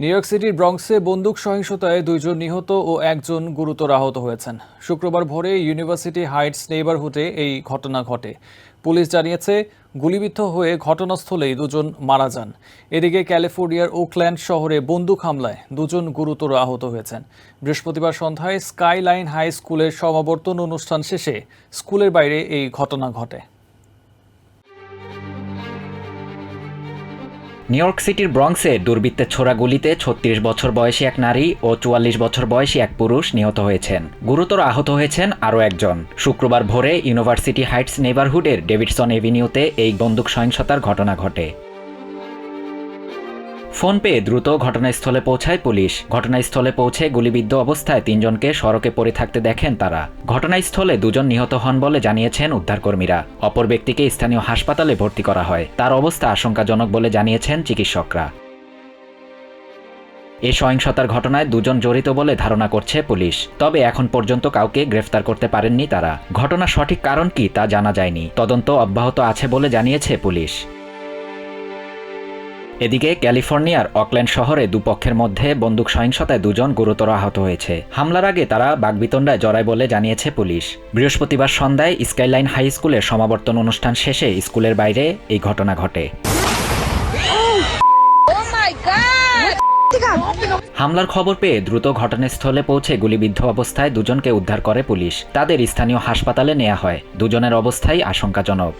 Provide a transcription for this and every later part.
New York সিটির ব্রঙ্কসে বন্দুক সহিংসতায় দুইজন নিহত ও একজন গুরুতর আহত হয়েছেন। শুক্রবার ভোরে ইউনিভার্সিটি হাইটস নেইবারহুডে এই ঘটনা ঘটে। পুলিশ জানিয়েছে, গুলিবিদ্ধ হয়ে ঘটনাস্থলেই দুজন মারা যান। এদিকে ক্যালিফোর্নিয়ার ওকল্যান্ড শহরে বন্দুক হামলায় দুজন গুরুতর আহত হয়েছেন। বৃহস্পতিবার সন্ধ্যায় স্কাইলাইন হাই স্কুলের সমাবর্তন অনুষ্ঠান শেষে স্কুলের বাইরে এই ঘটনা ঘটে। নিউ ইয়র্ক সিটির ব্রংসে দুর্বৃত্তের ছোড়া গুলিতে ছত্রিশ বছর বয়সী এক নারী ও চুয়াল্লিশ বছর বয়সী এক পুরুষ নিহত হয়েছেন। গুরুতর আহত হয়েছেন আরও একজন। শুক্রবার ভোরে ইউনিভার্সিটি হাইটস নেইবারহুডের ডেভিডসন এভিনিউতে এই বন্দুক সহিংসতার ঘটনা ঘটে। ফোন পেয়ে দ্রুত ঘটনাস্থলে পৌঁছায় পুলিশ। ঘটনাস্থলে পৌঁছে গুলিবিদ্ধ অবস্থায় তিনজনকে সড়কে পড়ে থাকতে দেখেন তারা। ঘটনাস্থলে দুজন নিহত হন বলে জানিয়েছেন উদ্ধারকর্মীরা। অপর ব্যক্তিকে স্থানীয় হাসপাতালে ভর্তি করা হয়। তার অবস্থা আশঙ্কাজনক বলে জানিয়েছেন চিকিৎসকরা। এ সহিংসতার ঘটনায় দুজন জড়িত বলে ধারণা করছে পুলিশ। তবে এখন পর্যন্ত কাউকে গ্রেফতার করতে পারেননি তারা। ঘটনার সঠিক কারণ কি তা জানা যায়নি। তদন্ত অব্যাহত আছে বলে জানিয়েছে পুলিশ। এদিকে ক্যালিফোর্নিয়ার অকল্যান্ড শহরে দুপক্ষের মধ্যে বন্দুক সহিংসতায় দুজন গুরুতর আহত হয়েছে। হামলার আগে তারা বাগবিতণ্ডায় জড়ায় বলে জানিয়েছে পুলিশ। বৃহস্পতিবার সন্ধ্যায় স্কাইলাইন হাই স্কুলের সমাবর্তন অনুষ্ঠান শেষে স্কুলের বাইরে এই ঘটনা ঘটে। Oh! হামলার খবর পেয়ে দ্রুত ঘটনাস্থলে পৌঁছে গুলিবিদ্ধ অবস্থায় দুজনকে উদ্ধার করে পুলিশ। তাদের স্থানীয় হাসপাতালে নেওয়া হয়। দুজনের অবস্থাই আশঙ্কাজনক।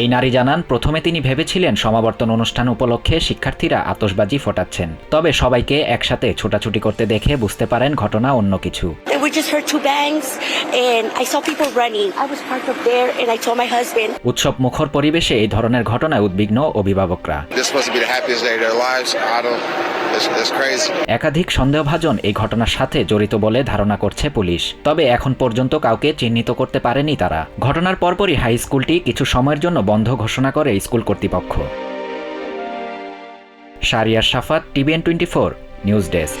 এই নারী জানান, প্রথমে তিনি ভেবেছিলেন সমাবর্তন অনুষ্ঠান উপলক্ষে শিক্ষার্থীরা আতসবাজি ফোটাচ্ছেন। তবে সবাইকে একসাথে ছোটাছুটি করতে দেখে বুঝতে পারেন ঘটনা অন্য কিছু। And we just heard two bangs, and I saw people running. I was parked up there, and I told my husband, উৎসব মুখর পরিবেশে এই ধরনের ঘটনায় উদ্বিগ্ন অভিভাবকরা This is supposed to be the happiest day of their lives. I don't. It's, it's crazy. একাধিক সন্দেহভাজন এই ঘটনার সাথে জড়িত বলে ধারণা করছে পুলিশ তবে এখন পর্যন্ত কাউকে চিহ্নিত করতে পারেনি তারা ঘটনার পরপরই হাই স্কুলটি কিছু সময়ের জন্য বন্ধ ঘোষণা করে স্কুল কর্তৃপক্ষ Shariar Safat TVN twenty four news desk